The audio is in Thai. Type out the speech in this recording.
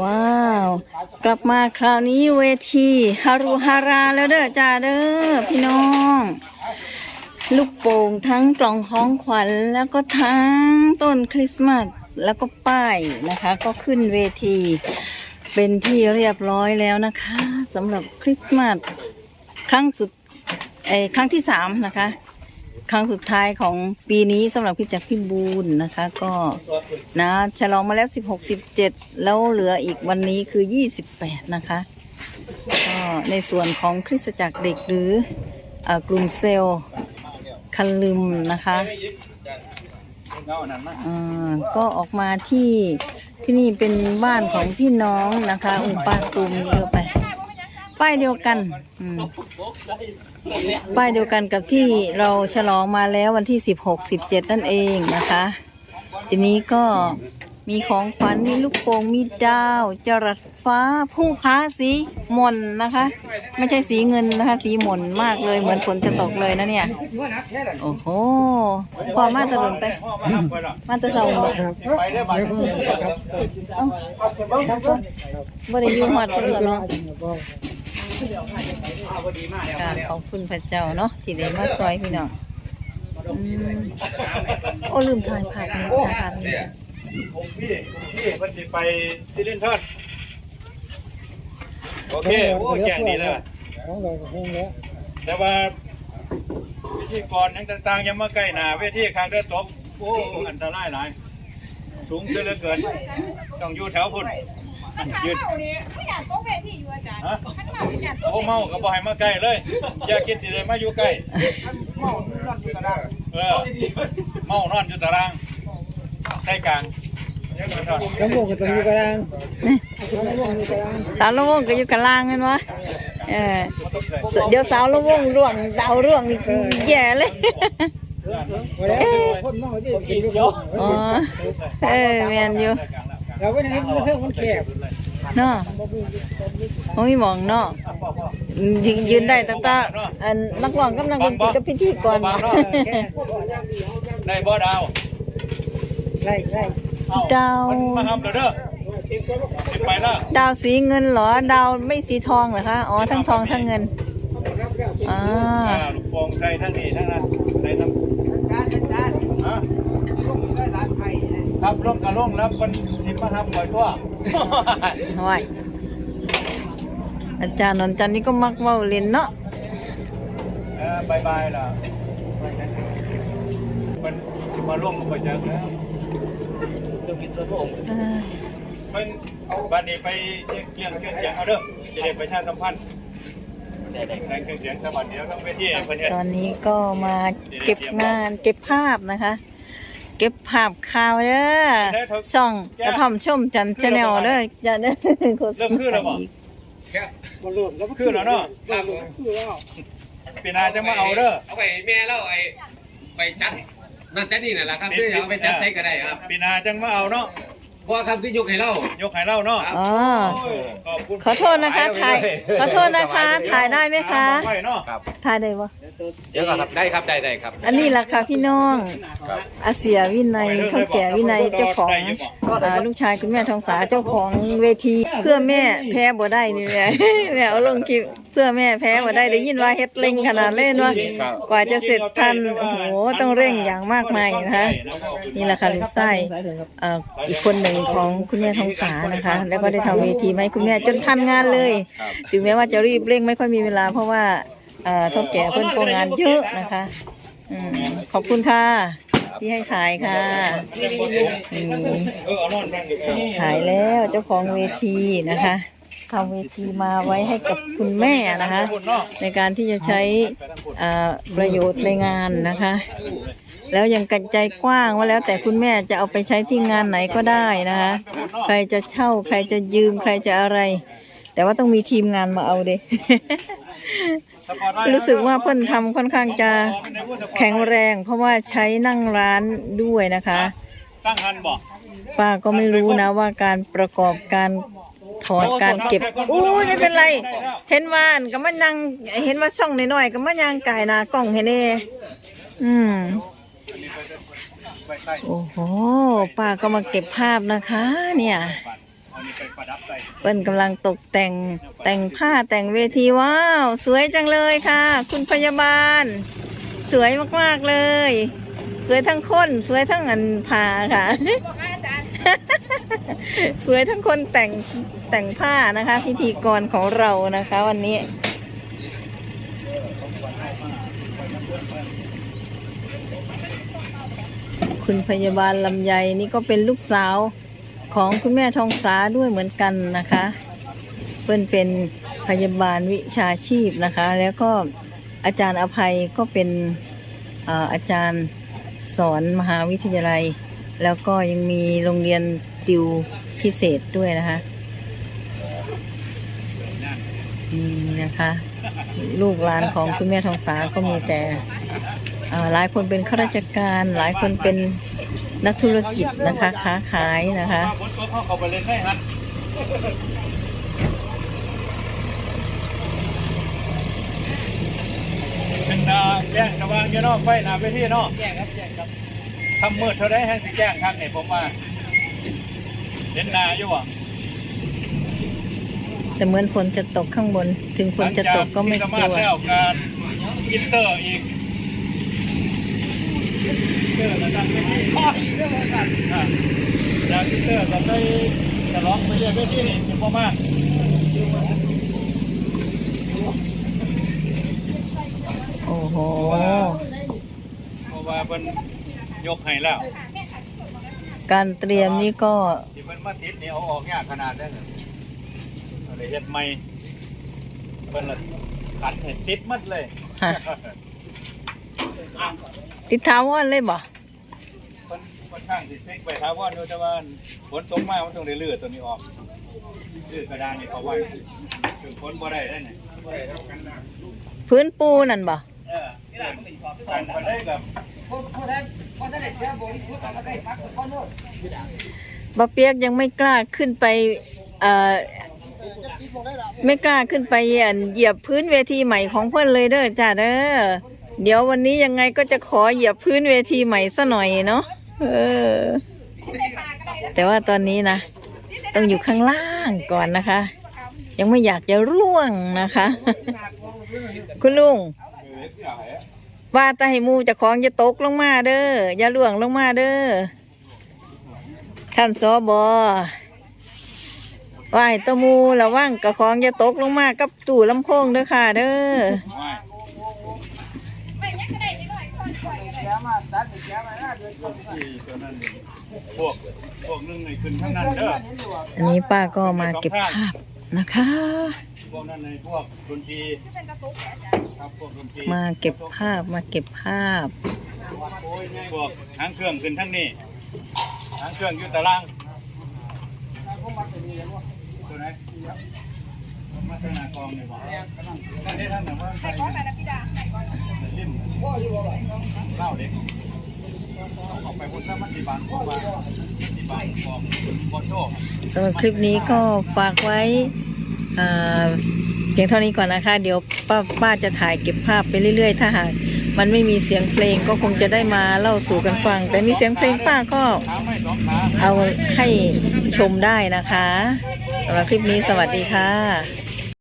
ว้าว กลับมาคราวนี้เวทีฮารุฮาราแล้วเด้อจ้าเด้อพี่น้อง ลูกโป่งทั้งกล่องของขวัญแล้วก็ทั้งต้นคริสต์มาสแล้วก็ป้ายนะคะ ก็ขึ้นเวที เป็นที่เรียบร้อยแล้วนะคะสำหรับคริสต์มาสครั้งสุดเอครั้งที่สามนะคะ ครั้งสุดท้ายของปีนี้สำหรับพี่จักรพี่บูลนะคะ ก็นะฉลองมาแล้ว16 17แล้วเหลืออีกวันนี้คือ28นะคะก็ในส่วนของคริสตจักรเด็กหรืออกลุ่มเซลล์คันลืมนะคะอ่าก็ออกมาที่ที่นี่เป็นบ้านของพี่น้องนะคะ อุปาซุมเดียวไป ป้ายเดียวกันอืมป้ายเดียวกันกับที่เราฉลองมาแล้ววันที่สิบหกสิบเจ็ดนั่นเองนะคะ ทีนี้ก็มีของขวัญมีลูกโป่งมีดาว จรัสฟ้าผู้ค้าสีหม่นนะคะ ไม่ใช่สีเงินนะคะ สีหม่นมากเลยเหมือนฝนจะตกเลยนะเนี่ย โอ้โหพอมาตะลุนไป มาตะเสาบ่ไปได้บ้างเอ้าบ่ได้อยู่หอดคนละเนาะ กราบขอบคุณพระเจ้าเนาะที่ได้มาซอยพี่น้องโอ้ลืมถ่ายภาพนี้ถ่ายภาพนี้ผมพี่ผมพี่มันสิไปที่เล่นทอดโอเคโอ้แจ้งดีแล้วแต่ว่าพิธีกรทั้งต่างๆยังมาใกล้หนาเวทีคางเดือดตกโอ้อันตรายหลายสูงเกินเหลือเกิน ต้องอยู่แถวพุ่นยืด ฮะโอ้เมาก็บ่ให้มาใกล้เลย อย่าคิดสิเลยมาอยู่ใกล้ เมานอนอยู่ตารางใช่กลางยังไม่ทอดน้ำวงกับตรงนี้ก็ได้น้ำวงนี่ก็ได้สาวละวงก็อยู่กลางนั่นวะเออ เดี๋ยวสาวละวงร่วงดาวร่วงนี่แย่เลยพอแล้วคนมองที่กินเยอะอ๋อเออแมนอยู่เราก็ยังเพิ่มมันแคบ เนาะโอ้ยมองเนาะยืนยืนได้ตั้งแต่อันนักร้องกับนักดนตรีกับพิธีกรได้บ่ดาวไล่ไล่ดาวมันมาทำเด้อสิไปแล้วดาวสีเงินเหรอ ดาวไม่สีทองเหรอคะ อ๋อ ทั้งทองทั้งเงินอ่าอ่าลูกโป่งใส่ทั้งนี้ทั้งนั้นใส่ทั้งการจัดการฮะได้ร้านไทยนะครับลงกับลงแล้วมันสิมาทำก่อยตัว ไว้อาจารย์นนท์จันทร์นี่ก็มักเว่าเล่นเนาะเออบายบายล่ะมันสิมาร่วมกับประจักษ์แล้วอ่ามันบัดนี้ไปเกี่ยงเครื่องเสียงเอาเด้อจะได้ประชาสัมพันธ์ได้เครื่องเสียงสวัสดีแล้วทั้งเวทีเพิ่นเนี่ยตอนนี้ก็มาเก็บงานเก็บภาพนะคะ เก็บภาพข่าวเด้อช่องกระท่อมชมจันชาแนลเด้ออย่าเด้อโฆษเริ่มณาคือแล้วบ่มันรวมแล้วคือแล้วเนาะครับผมคือแล้วปีหน้าจะมาเอาเด้อเอาไปแม่แล้วไอ้ไปจัดนั่นจัดนี่นั่นแหละครับคือเอาไปจัดใช้ก็ได้ครับปีหน้าจังมาเอาเนาะ เพราะว่าคำคือยกให้เรายกให้เราเนาะอ๋อเออขอบคุณขอโทษนะคะถ่ายขอโทษนะคะ ถ่ายได้ไหมคะไว้เนาะถ่ายได้ปะเดี๋ยวก็ครับได้ครับได้ได้ครับอันนี้ล่ะค่ะพี่น้องครับอาเสียวินัยเท่าแก่วินัยเจ้าของอ่าลูกชายคุณแม่ทองสาเจ้าของเวทีเพื่อแม่แพ้บ่ได้นี่แม่แม่เอาลงคลิปเพื่อแม่แพ้บ่ได้ได้ยินว่าเฮ็ดเร่งขนาดเล่นว่ากว่าจะเสร็จทันโอ้โหต้องเร่งอย่างมากมายนะคะนี่แหละค่ะลูกไส้เอ่ออีกคนหนึ่งของคุณแม่ทองสานะคะ แล้วก็ได้ทำเวทีมาให้คุณแม่จนทันงานเลย ถึงแม้ว่าจะรีบเร่งไม่ค่อยมีเวลา เพราะว่าเอ่อเท่าแก่เพิ่นโครงงานเยอะนะคะอืมขอบคุณค่ะที่ให้ถ่ายค่ะอืมเออเอานอนนั่งอยู่กันถ่ายแล้วเจ้าของเวทีนะคะ ทำเวทีมาไว้ให้กับคุณแม่นะคะ ในการที่จะใช้อ่าประโยชน์ในงานนะคะ แล้วยังกันใจกว้างว่าแล้วแต่คุณแม่จะเอาไปใช้ที่งานไหนก็ได้นะคะ ใครจะเช่าใครจะยืมใครจะอะไร แต่ว่าต้องมีทีมงานมาเอาเด้รู้สึกว่าเพิ่นทำค่อนข้างจะแข็งแรง เพราะว่าใช้นั่งร้านด้วยนะคะตั้งหันบ่ป้าก็ไม่รู้นะว่าการประกอบการถ อดการเก็บอู้ยไม่เป็นไร เห็นว่าอันก็มานั่งเห็นว่าช่องน้อยๆก็มายังกายหนากล้องให้แน่อืมโอ้โหป้าก็มาเก็บภาพนะคะ เนี่ยเอานี่ไปประดับใส่เปิ้นกำลังตกแต่งแต่งผ้าแต่งเวทีว้าว สวยจังเลยค่ะ คุณพยาบาล สวยมากๆเลย สวยทั้งคน สวยทั้งอันผ้าค่ะ สวยทั้งคนแต่งแต่งผ้านะคะ พิธีกรของเรานะคะ วันนี้ คุณพยาบาลลำไยนี่ก็เป็นลูกสาวของคุณแม่ทองสาด้วยเหมือนกันนะคะ เพิ่นเป็นพยาบาลวิชาชีพนะคะ แล้วก็อาจารย์อภัยก็เป็นอ่ออาจารย์สอนมหาวิทยาลัย แล้วก็ยังมีโรงเรียนติว พิเศษด้วยนะคะนี่นะคะ ลูกหลานของคุณแม่ทองสาก็มีแต่เอ่อหลายคนเป็นข้าราชการ หลายคนเป็นนักธุรกิจนะคะ ค้าขายนะคะว่าฝนตกเขาเขาไปเล่นได้ฮันเป็นนาแจ้งกระวางอยานอกไฟหนาไปที่นอกแจ้งครับแจ้งครับทำมืดเท่าได้ให้สิแจ้งครับเนี่ยผมว่า เห็นนาอยู่อะแต่เหมือนฝนจะตกข้างบน ถึงฝนจะตกก็ไม่หลังกจากลัวที่สามารถแล้วการอินเตอร์อีกอินเตอร์ระดับเป็นที่ข้ออีกเรื่องอะไรกันอะจากอินเตอร์ก็ได้จะร้องไปเรื่อยไปที่นี่เป็นพ่อมากโอ้โหเพราะว่าเป็นยกให้แล้ว การเตรียมนี่ก็ที่เป็นมาติดนี่เอาออกยากขนาดนั้นเลยเอาได้เฮ็ดใหม่เป็นละขันให้ติดหมัดเลยฮะติดถาวรเลยบ่คนคนข้างติดฟิกไปถามว่าดูแต่ว่าฝนตกมามันต้องได้เลือดตัวนี้ออกเลือดกระดานนี่เขาไว้ถึงฝนบ่ได้ได้เนี่ยพื้นปูนั่นบ่เออการคนได้กับพอพอท่านพอท่านได้เสียบริสุทธิ์ก็ได้พักก่อนโน่น บะเปียกยังไม่กล้าขึ้นไปเอ่อไม่กล้าขึ้นไปเหยียบพื้นเวทีใหม่ของเพื่อนเลยเด้อจ้าเด้อเดี๋ยววันนี้ยังไงก็จะขอเหยียบพื้นเวทีใหม่ซะหน่อยเนาะเออ แต่ว่าตอนนี้นะต้องอยู่ข้างล่างก่อนนะคะ ยังไม่อยากจะร่วงนะคะ คุณลุง ว่าแตาให้หมูเจะของจะตกลงมาเด้ออย่าล่วงลงมาเด้อท่านสอบอว่าให้ตะมูระวังกระของจะตกลงมากับตู้ลำโพงเด้อค่ะเด้อไม่ยังก็ได้นิดหน่อยก่อนปล่อยก็ได้เสียมาตัดเสียมาหน้าเดือนเดียวที่ตัวนั้นนี่พวกพวกนึงในขึ้นทั้งนั้นเด้ออันนี้ป้าก็มาเก็บภาพนะคะพวกนั้นในพวกดนตรี เป็นกระตุกอาจารย์ครับพวกดนตรีมาเก็บภาพมาเก็บภาพ พวกหางเครื่องขึ้นทั้งนี้หางเครื่องอยู่ตารางตัวไหนมาสนากองเลยบอกนั่นที่ท่านนะว่าใส่ก้อนแบบพี่ดาใส่ก้อนริมเล่าเด็กออกไปบนถ้ามันดีบังเพราะว่าดีบังของบอลโชคสำหรับคลิปนี้ก็ฝากไว้ เอ่อเพียงเท่านี้ก่อนนะคะ เดี๋ยวป้าป้าจะถ่ายเก็บภาพไปเรื่อยๆ ถ้าหากมันไม่มีเสียงเพลงก็คงจะได้มาเล่าสู่กันฟัง แต่มีเสียงเพลงป้าก็เอาให้ชมได้นะคะสำหรับคลิปนี้สวัสดีค่ะ